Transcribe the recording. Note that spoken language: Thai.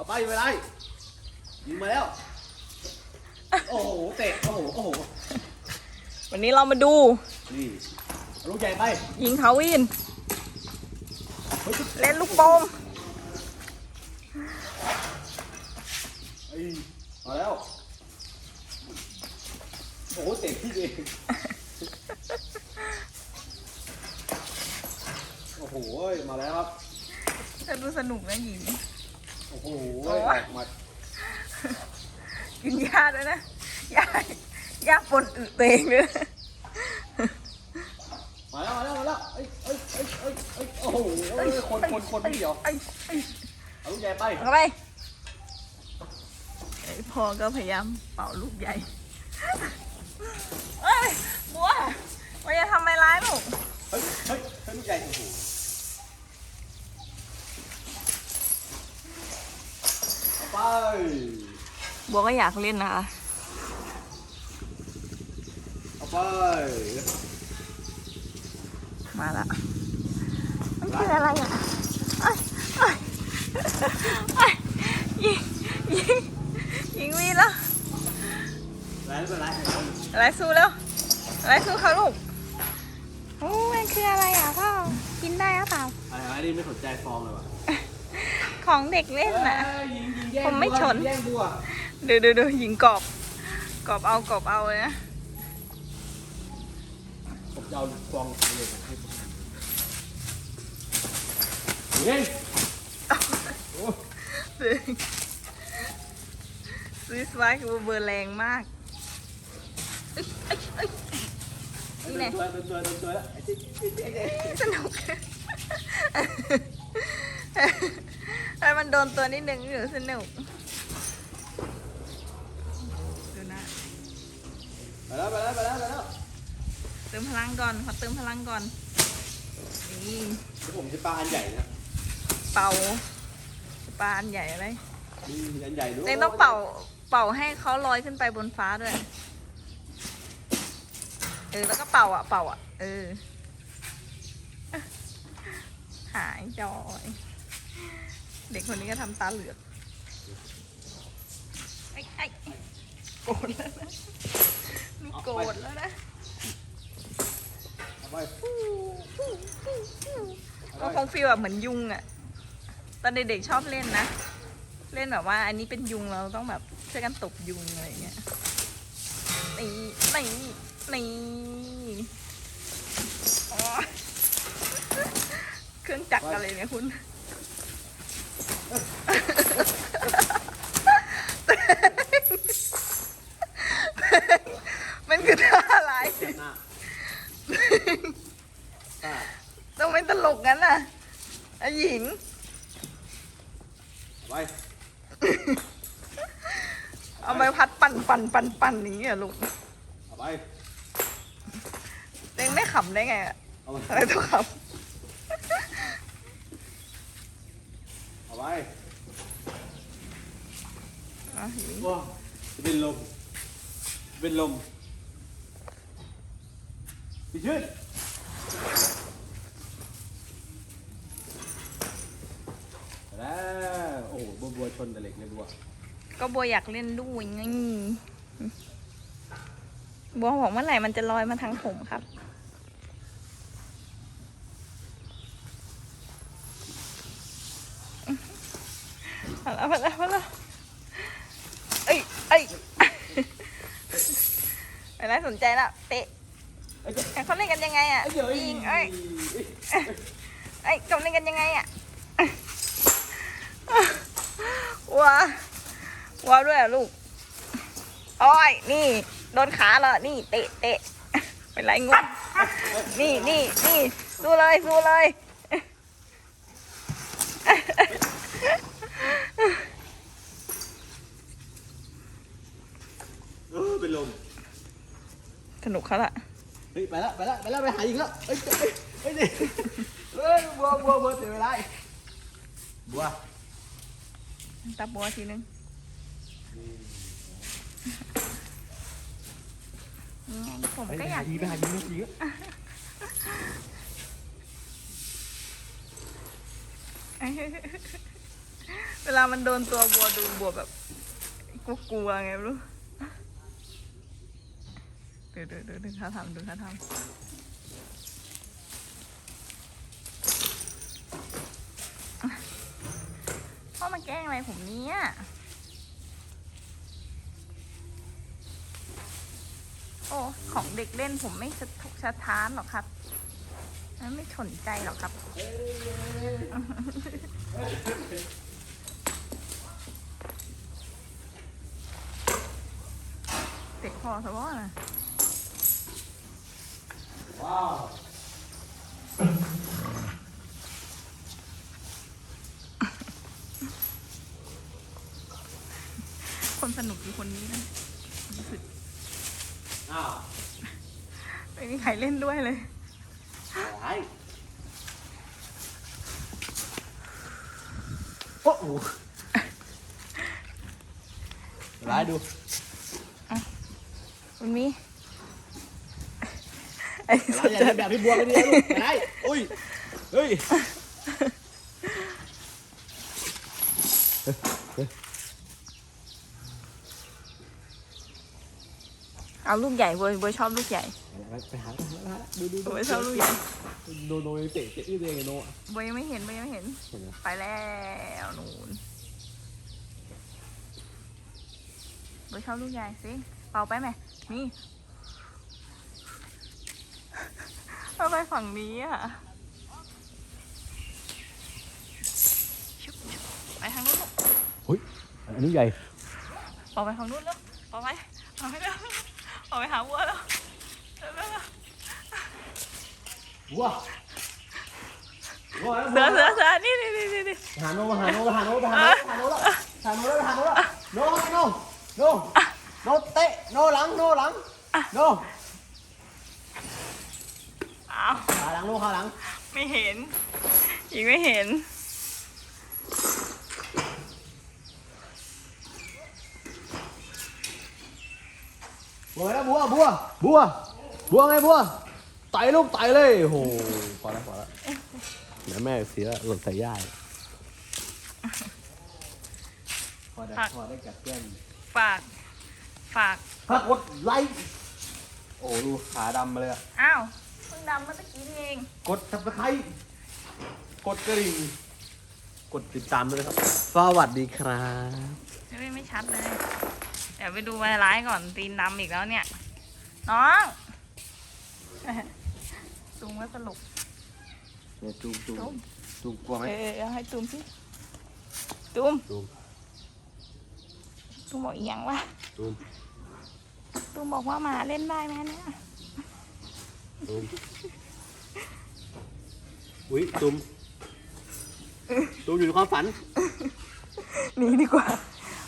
เอาไปไม่ได้ยิงมาแล้ว โอ้โห เตะ โอ้โห โอ้โห วันนี้เรามาดู นี่เอาลูกใหญ่ไป ยิงเขาวิน เฮ้ยเล่นลูกโป่งเอ้ยมาแล้ว โอ้โห เตะพี่เอง โอ้โหมาแล้วครับ จะดูสนุกนะหญิง โอ้โหโอ้อยอกมากินยาด้วยนะยายาปนอึตัวเองด้วยนะมาแล้วมาแล้วมาแล้วเอ้ยเอ้ยเอ้ยเอ้ยเอ้ยโอ้โหเอ้ยคนคนคนไม่เดียวไอ้ไอ้เอาลูกใหญ่ไปเอาเข้าไปไอ้พ่อก็พยายามเป่าลูกใหญ่เอ้ยบัวว่าอย่าทำอะไรร้ายลูกเฮ้ยเฮ้ยเฮ้ยลูกใหญ่โอ้โห เอาไป บัวก็อยากเล่นนะคะ เอาไป มาละมันคืออะไรอะเอ้ยเอ้ยเอ้ยยิงยิงยิงวีแล้วไรไม่เป็นไรอะไรสู้แล้วอะไรสู้เขาลูกโอ้มันคืออะไรอะพ่อ กินได้หรือเปล่าอะไรวะนี่ไม่สนใจฟองเลยวะของเด็กเล่นน่ะ เอ้ยยิงยิงแย่งผมไม่บัวชนยิงแย่งบัวดูดูดูยิงกรอบกรอบเอากรอบเอาเลยนะผมจะเอาฟองเลยให้ผมเฮ้ยโอ้ซื้อซื้อสวายคือเบอร์แรงมากเอ้ยเอ้ยเอ้ยนี่ไงตัวตัวตัวตัวแล้วสนุก ไอ้มันโดนตัวนิดนึงอยู่สนุกดูนะไปแล้วไปแล้วไปแล้วไปแล้วเติมพลังก่อนขอเติมพลังก่อนนี่เดี๋ยวผมจะปลาอันใหญ่นะเป่าปลาอันใหญ่อะไรนี่อันใหญ่ด้วยเองต้องเป่าเป่าให้เขาลอยขึ้นไปบนฟ้าด้วย เออแล้วก็เป่าอะเป่าอะ เออ หายจอย เด็กคนนี้ก็ทำตาเหลือกไอ้ไอ้โกรธแล้วนะลูกโกรธแล้วนะเอาไปก็คงฟีลแบบเหมือนยุงอะตอนเด็กๆชอบเล่นนะ เล่นแบบว่า อันนี้เป็นยุงเราต้องแบบช่วยกันตบยุงอะไรอย่างเงี้ยนี่นี่นี่อ๋อเครื่องจักรอะไรเนี่ยคุณ มันคือท่าอะไร หน้าอ่า ต้องเป็นตลกงั้นน่ะไอ้หญิง ไปเอาใบพัดปั่นปั่นปั่นปั่นอย่างนี้เหรอลูกเอาไปเองไม่ขำได้ไงอะเอาไปอะไรต้องขเอาไปำอะหญิงว้าวจะเป็นลมจะเป็นลมพี่ชื่นแล้วโอ้โหบัวบัว ชนแต่เหล็กเลยบัวก็บัวอยากเล่นด้วยไงบัวบอกเมื่อไหร่มันจะลอยมาทางผมครับ มาแล้วมาแล้วมาแล้วเอ้ยเอ้ยไม่น่าสนใจละเตะเอ้ยเดี๋ยวแต่เขาเล่นกันยังไงอะเดี๋ยวยิงเอ้ยเอ้ยเขาเล่นกันยังไง อะว้าว้าด้วยเหรอะลูกโอ้ยนี่ โดนขาเหรอนี่ เตะเตะเป็นไรงงนี่นี่นี่สู้เลยสู้เลยเออเป็นลมสนุกเขาละเฮ้ยไปแล้วไปแล้วไปแล้วไปหายิงแล้วเฮ้ยเฮ้ยเฮ้ยนี่เฮ้ยบัวบัวบัวเสียเวลาอีกบัว ตับบัวทีนึงยังไงผมก็อยากไปหายิงไปหายิงยิงสลามันโดนตัวบัวดูบัวแบบกลัวๆไงไม่รู้ดูดูดูดูเขาทำดูเขาทำพ่อมาแก ล้งอะไรผมเนี้ยโอ้ ของเด็กเล่นผมไม่สะทกสะท้านหรอกครับ ไม่สนใจหรอกครับ เตะคอซะว่าน่ะว้าว คนสนุกคือคนนี้นะรู้สึกอ้าวไม่มีใครเล่นด้วยเลย อะไรโอ้โหร้ายดู มันมีไอ้ร้ายอย่าเล่นแบบพี่บัวกันดีนะลูกร้ายอุ้ย เฮ้ย เอาลูกใหญ่เว้ยเว้ยชอบลูกใหญ่ไปหาไปหาดูดูดูเว้ยชอบลูกใหญ่โนโนยังเตะเตะเองไงโนอะเว้ยยังไม่เห็นเว้ยยังไม่เห็นเห็นไหมไปแล้วนูนเว้ยชอบลูกใหญ่สิเป่าไปไหมนี่เอาไปฝั่งนี้อะชุบชุบไปทางนู้นลูกอุ้ยอันนี้ใหญ่ออกไปทางนู้นแล้วออกไปออกไปแล้ว ออกไปหาวัวแล้วเร็วเร็วเร็ววัววัวเสือเสือเสือนี่นี่นี่นี่นี่หาโนหาโนหาโนหาโนหาโนแล้วหาโนแล้วหาโนแล้วโนโนโนโนเตะโนหลังโนหลังโนอ้าวขาหลังโนขาหลังไม่เห็นอีกไม่เห็น บัวแล้วบัวบัวบัวบัวไงบัวไต่ลูกไต่เลยโอ้โหพอแล้วพอแล้วเดี๋ยวแม่เสียหล่นใส่ย่ายพอได้พอได้กัดแก้มฝาก ฝากถ้ากดไลค์โอ้ดูขาดำมาเลยอะอ้าวเพิ่งดำเมื่อตะกี้นี่เอง กดซับสไครต์กดกระดิ่งกดติดตามด้วยครับสวัสดีครับ ไม่ไม่ชัดเลย เดี๋ยวไปดูไวไลฟ์ก่อนตีนดำอีกแล้วเนี่ย น้องตูมก็สรุปเนี่ยจูมจูมตูมจูมกลัวไหมเออเอาให้ตูมสิตูมจูมตูมบอกอีหยังวะจูมตูมบอกว่าหมาเล่นได้ไหมเนี่ยจูมอุ้ยจูมจูมอยู่ในความฝันหนีดีกว่า